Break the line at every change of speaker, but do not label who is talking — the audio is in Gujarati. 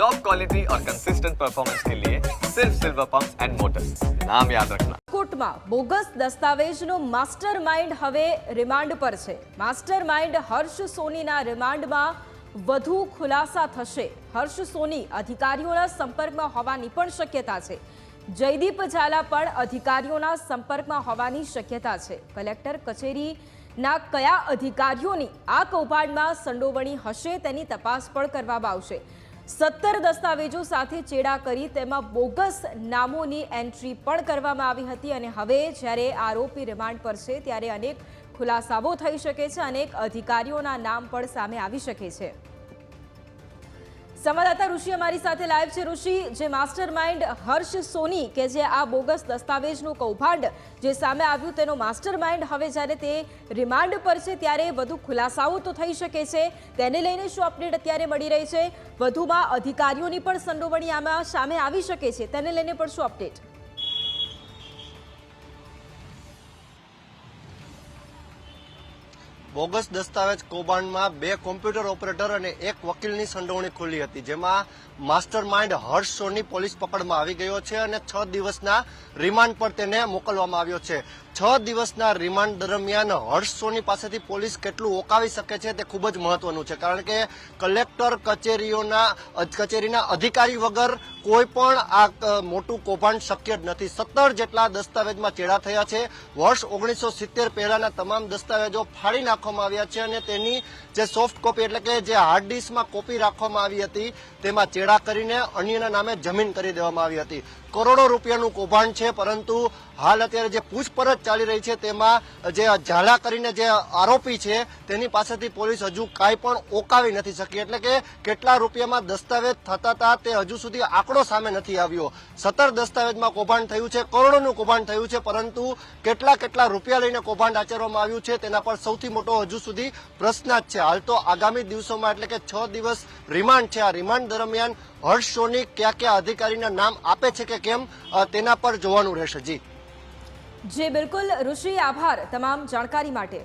टॉप क्वालिटी और कंसिस्टेंट परफॉर्मेंस के लिए सिर्फ सिल्वर पंप एंड मोटर्स नाम याद रखना
કોર્ટમાં બોગસ દસ્તાવેજનો માસ્ટર માઇન્ડ હવે રિમાન્ડ પર છે માસ્ટર માઇન્ડ હર્ષ સોનીના રિમાન્ડમાં વધુ ખુલાસા થશે હર્ષ સોની અધિકારીઓના સંપર્કમાં હોવાની પણ શક્યતા છે જયદીપ ઝાલા પણ અધિકારીઓના સંપર્કમાં હોવાની શક્યતા છે કલેક્ટર કચેરીના કયા અધિકારીઓની આ કૌભાંડમાં સંડોવણી હશે તેની તપાસ પણ કરવામાં આવશે સત્તર દસ્તાવેજો સાથે ચેડા કરી તેમાં બોગસ નામોની એન્ટ્રી પણ કરવામાં આવી હતી અને હવે જ્યારે આરોપી રિમાન્ડ પર છે ત્યારે અનેક ખુલાસાઓ થઈ શકે છે, અનેક અધિકારીઓના નામ પણ સામે આવી શકે છે. સંવાદદાતા ઋષિ અમારી સાથે લાઈવ છે. ઋષિ, જે માસ્ટર માઇન્ડ હર્ષ સોની કે જે આ બોગસ દસ્તાવેજનું કૌભાંડ જે સામે આવ્યું તેનો માસ્ટર માઇન્ડ હવે જ્યારે તે રિમાન્ડ પર છે ત્યારે વધુ ખુલાસાઓ તો થઈ શકે છે. તેને લઈને શું અપડેટ અત્યારે મળી રહી છે? વધુમાં અધિકારીઓની પણ સંડોવણી આમાં સામે આવી શકે છે. તેને લઈને પણ શું અપડેટ
બોગસ દસ્તાવેજ કૌભાંડમાં બે કોમ્પ્યુટર ઓપરેટર અને એક વકીલની સંડોવણી ખુલી હતી, જેમાં master mind Harsh Soni police પકડમાં આવી ગયો છે અને છ દિવસના રિમાન્ડ પર તેને મોકલવામાં આવ્યો છે. છ દિવસના રિમાન્ડ દરમિયાન હર્ષ સોની પાસેથી પોલીસ કેટલું ઓકાવી શકે છે તે ખૂબ જ મહત્વનું છે, કારણ કે કલેક્ટર કચેરીઓના કચેરીના અધિકારી વગર કોઈ પણ આ મોટું કૌભાંડ શક્ય જ નથી. સત્તર જેટલા દસ્તાવેજમાં ચેડા થયા છે. વર્ષ ઓગણીસો સિત્તેર પહેલાના તમામ દસ્તાવેજો ફાડી નાખવામાં આવ્યા છે અને તેની જે સોફ્ટ કોપી એટલે કે જે હાર્ડ ડિસ્કમાં કોપી રાખવામાં આવી હતી, તેમાં ચેડા કરીને અન્યના નામે જમીન કરી દેવામાં આવી હતી. કરોડો રૂપિયાનું કૌભાંડ છે, પરંતુ હાલ અત્યારે જે પૂછપરછ ચાલી રહી છે, તેમાં જે ઝાલા કરીને જે આરોપી છે, તેની પાસેથી પોલીસ હજુ કાંઈ પણ ઓકાવી નથી શકી. એટલે કે કેટલા રૂપિયામાં દસ્તાવેજ થતા હતા તે હજુ સુધી આંકડો સામે નથી આવ્યો. સત્તર દસ્તાવેજમાં કૌભાંડ થયું છે, કરોડોનું કૌભાંડ થયું છે, પરંતુ કેટલા કેટલા રૂપિયા લઈને કૌભાંડ આચરવામાં આવ્યું છે, તેના પર સૌથી મોટો હજુ સુધી પ્રશ્ન જ છે. હાલ તો આગામી દિવસોમાં એટલે કે છ દિવસ રિમાન્ડ છે. આ રિમાન્ડ દરમિયાન હર્ષ સોની કયા કયા અધિકારીના નામ આપે છે કે કેમ તેના પર જોવાનું રહેશે. જી.
જી, બિલકુલ. ઋષિ, આભાર તમામ જાણકારી માટે.